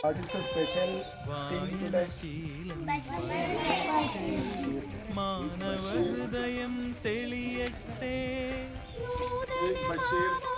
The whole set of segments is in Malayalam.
What is the special thing today? Manavahridayam തെളിയട്ടെ നൂതനമാമൊരു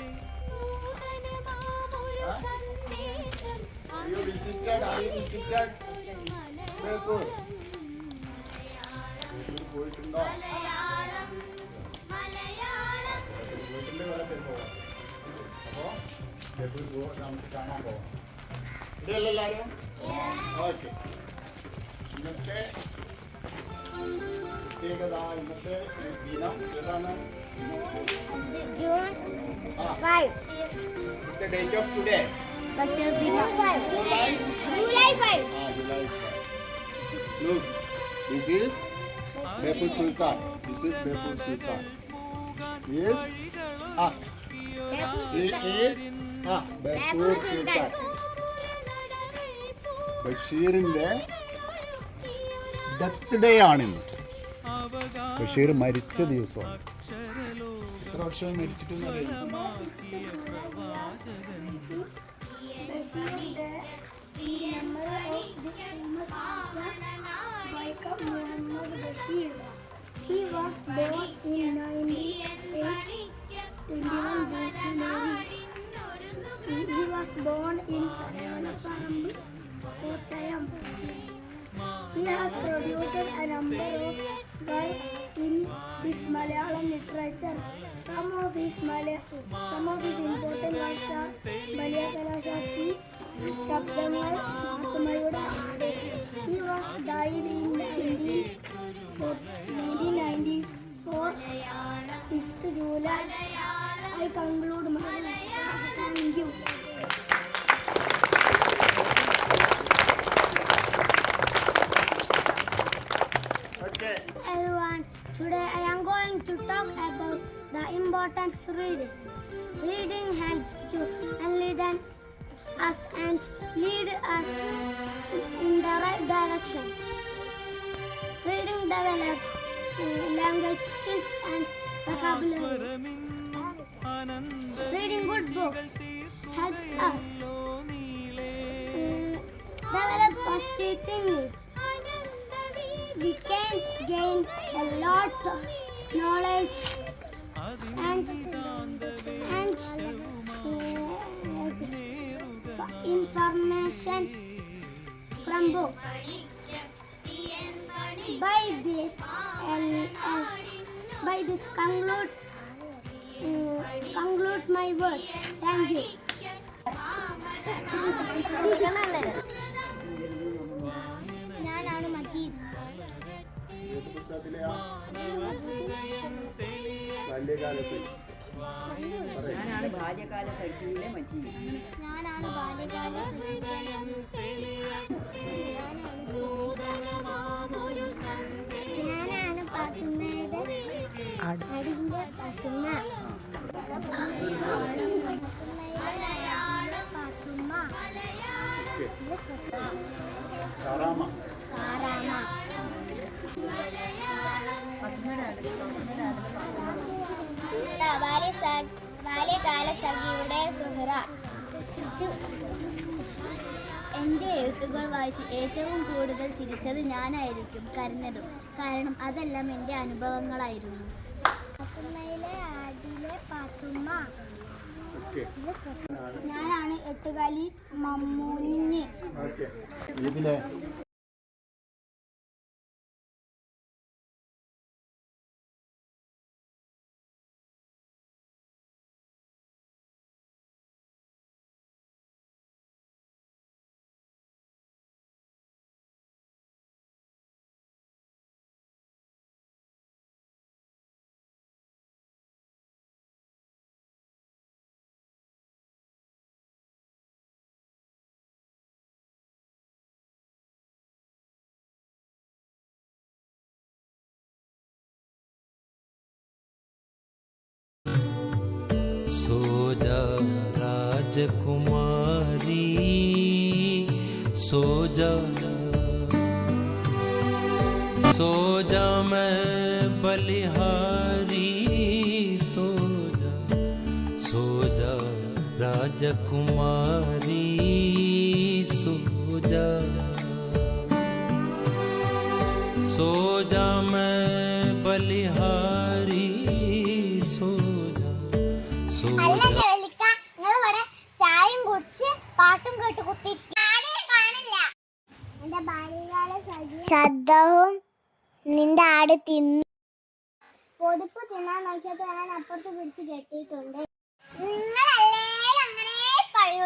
You visited, you visited? Beypore പോയിട്ടുണ്ടോ വീട്ടിന്റെ പേര് പോവാം അപ്പോൾ ബേപ്പൂർ പോവാം നമുക്ക് കാണാൻ പോവാം ഇവിടെയല്ല എല്ലാവരും ഓക്കെ ഇന്നത്തെ പ്രത്യേകത ഇന്നത്തെ ദിനം ഏതാണ് June ആ 5. Is the date of today Bashir June 5. July July 5. Ah, July 5. Look, this is Bepur Sultan. This is Bepur Sultan. Yes. Ah. He is ah Bepur Sultan. ബഷീറിന്റെ ഡെത്ത് ഡേ ആണിന്ന് ബഷീർ മരിച്ച ദിവസമാണ് എത്ര വർഷമായി മരിച്ചിട്ടെന്ന് അറിയാം He was born in 1921 He was born in Kalyanaparamu, Kottayam. He has produced a number of guides in his Malayalam literature. Some of his Malay, some of his important works are Malayakalashakti, Shabdamal, Atmayuda. He was died in 1994, 5th July. I conclude my lecture. Thank you. Reading. Reading helps to enlighten us and lead us in the right direction. Reading develops uh, language skills and vocabulary. Reading good books helps us uh, develop positive thinking we can gain a lot of knowledge and and uh, information from books. By this, and uh, by this conclude uh, conclude my work. Thank you. സഖിയിലെ Majeed ഞാനാണ് ബാല്യകാല ഞാനാണ് പാത്തുമ്മയുടെ അടിന്റെ പാത്തുമ്മ. സാറാമ സാറാമ്മ. ബാല്യകാല സഖിയുടെ സുഹറ എന്റെ എഴുത്തുകൾ വായിച്ച് ഏറ്റവും കൂടുതൽ ചിരിച്ചത് ഞാനായിരിക്കും കരഞ്ഞതും. കാരണം അതെല്ലാം എന്റെ അനുഭവങ്ങളായിരുന്നു. പാത്തുമ്മയിലെ ആടിലെ പാത്തുമ്മ. ഓക്കെ. ഞാനാണ് എട്ടുകാലി മമ്മൂഞ്ഞ് सो जा राजकुमारी, सो जा। सो जा मैं बलिहारी, सो जा। सो जा राजकुमारी, सो जा। सो जा मैं बलिहारी പാട്ടും കേട്ട് കുത്തി കാണില്ല ശബ്ദവും നിന്റെ ആട് തിന്നു പൊതുപ്പ് തിന്നാൻ നോക്കിയപ്പോ ഞാൻ അപ്പുറത്ത് പിടിച്ച് കെട്ടിയിട്ടുണ്ട്. നിങ്ങളല്ലേ അങ്ങനെ പറയൂ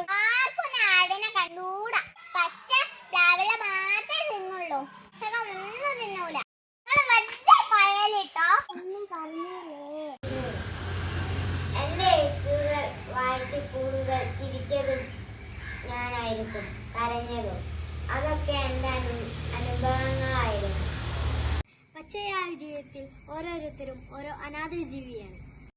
ഞാനായിരിക്കും കരഞ്ഞതും. അതൊക്കെ എന്റെ അനു അനുഭവങ്ങളായിരുന്നു. പച്ചയായ ജീവിതത്തിൽ ഓരോരുത്തരും ഓരോ അനാഥ ജീവിയാണ്.